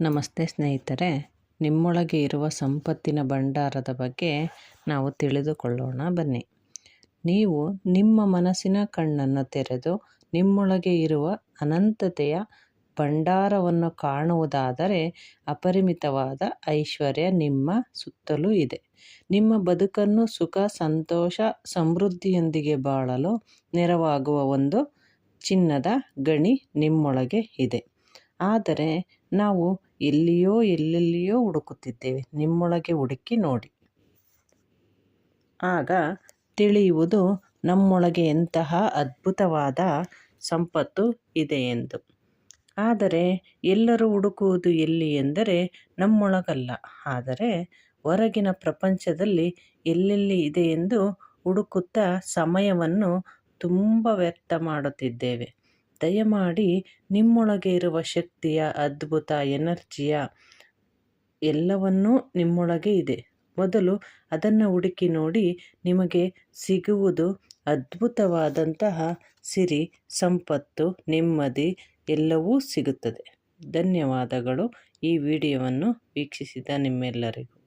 ನಮಸ್ತೆ ಸ್ನೇಹಿತರೆ, ನಿಮ್ಮೊಳಗೆ ಇರುವ ಸಂಪತ್ತಿನ ಭಂಡಾರದ ಬಗ್ಗೆ ನಾವು ತಿಳಿದುಕೊಳ್ಳೋಣ. ಬನ್ನಿ. ನೀವು ನಿಮ್ಮ ಮನಸ್ಸಿನ ಕಣ್ಣನ್ನು ತೆರೆದು ನಿಮ್ಮೊಳಗೆ ಇರುವ ಅನಂತತೆಯ ಭಂಡಾರವನ್ನು ಕಾಣುವುದಾದರೆ ಅಪರಿಮಿತವಾದ ಐಶ್ವರ್ಯ ನಿಮ್ಮ ಸುತ್ತಲೂ ಇದೆ. ನಿಮ್ಮ ಬದುಕನ್ನು ಸುಖ, ಸಂತೋಷ, ಸಮೃದ್ಧಿಯೊಂದಿಗೆ ಬಾಳಲು ನೆರವಾಗುವ ಒಂದು ಚಿನ್ನದ ಗಣಿ ನಿಮ್ಮೊಳಗೆ ಇದೆ. ಆದರೆ ನಾವು ಎಲ್ಲಿಯೋ ಎಲ್ಲೆಲ್ಲಿಯೋ ಹುಡುಕುತ್ತಿದ್ದೇವೆ. ನಿಮ್ಮೊಳಗೆ ಹುಡುಕಿ ನೋಡಿ. ಆಗ ತಿಳಿಯುವುದು ನಮ್ಮೊಳಗೆ ಎಂತಹ ಅದ್ಭುತವಾದ ಸಂಪತ್ತು ಇದೆ ಎಂದು. ಆದರೆ ಎಲ್ಲರೂ ಹುಡುಕುವುದು ಎಲ್ಲಿ ಎಂದರೆ ನಮ್ಮೊಳಗಲ್ಲ. ಆದರೆ ಹೊರಗಿನ ಪ್ರಪಂಚದಲ್ಲಿ ಎಲ್ಲೆಲ್ಲಿ ಇದೆ ಎಂದು ಹುಡುಕುತ್ತಾ ಸಮಯವನ್ನು ತುಂಬ ವ್ಯರ್ಥ ಮಾಡುತ್ತಿದ್ದೇವೆ. ದಯಮಾಡಿ ನಿಮ್ಮೊಳಗೆ ಇರುವ ಶಕ್ತಿಯ, ಅದ್ಭುತ ಎನರ್ಜಿಯ ಎಲ್ಲವನ್ನೂ ನಿಮ್ಮೊಳಗೆ ಇದೆ. ಮೊದಲು ಅದನ್ನು ಹುಡುಕಿ ನೋಡಿ ನಿಮಗೆ ಸಿಗುವುದು ಅದ್ಭುತವಾದಂತಹ ಸಿರಿ, ಸಂಪತ್ತು, ನೆಮ್ಮದಿ ಎಲ್ಲವೂ ಸಿಗುತ್ತದೆ. ಧನ್ಯವಾದಗಳು ಈ ವಿಡಿಯೋವನ್ನು ವೀಕ್ಷಿಸಿದ ನಿಮ್ಮೆಲ್ಲರಿಗೂ.